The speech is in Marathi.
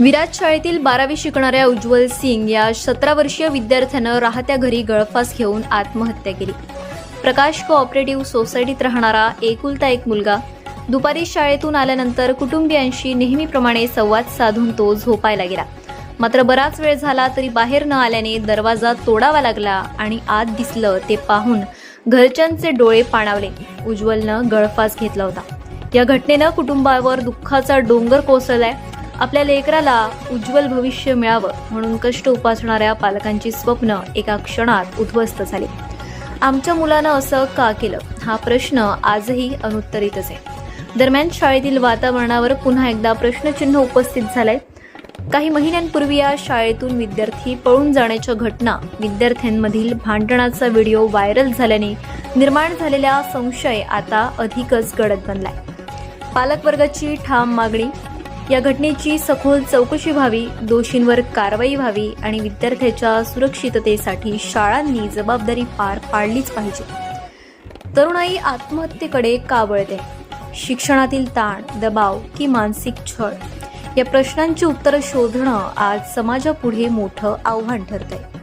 विराज शाळेतील बारावी शिकणाऱ्या उज्ज्वल सिंग या सतरा वर्षीय विद्यार्थ्यानं राहत्या घरी गळफास घेऊन आत्महत्या केली. प्रकाश कोऑपरेटिव्ह सोसायटीत राहणारा एकुलता एक मुलगा दुपारी शाळेतून आल्यानंतर कुटुंबियांशी नेहमीप्रमाणे संवाद साधून तो झोपायला गेला. मात्र बराच वेळ झाला तरी बाहेर न आल्याने दरवाजा तोडावा लागला आणि आत दिसलं ते पाहून घरच्यांचे डोळे पाणावले. उज्ज्वलनं गळफास घेतला होता. या घटनेनं कुटुंबावर दुःखाचा डोंगर कोसळलाय. आपल्या लेकराला उज्ज्वल भविष्य मिळावं म्हणून कष्ट उपासणाऱ्या पालकांची स्वप्न एका क्षणात उद्ध्वस्त झाली. आमच्या मुलानं असं का केलं? हा प्रश्न आजही अनुत्तरितच आहे. दरम्यान शाळेतील वातावरणावर पुन्हा एकदा प्रश्नचिन्ह उपस्थित झालंय. काही महिन्यांपूर्वी या शाळेतून विद्यार्थी पळून जाण्याच्या घटना विद्यार्थ्यांमधील भांडणाचा व्हिडिओ व्हायरल झाल्याने निर्माण झालेला संशय आता अधिकच गडद बनलाय. पालकवर्गाची ठाम मागणी या घटनेची सखोल चौकशी व्हावी दोषींवर कारवाई व्हावी आणि विद्यार्थ्याच्या सुरक्षिततेसाठी शाळांनी जबाबदारी पार पाडलीच पाहिजे. तरुणाई आत्महत्येकडे का वळते शिक्षणातील ताण दबाव की मानसिक छळ या प्रश्नांची उत्तरं शोधणं आज समाजापुढे मोठं आव्हान ठरतंय.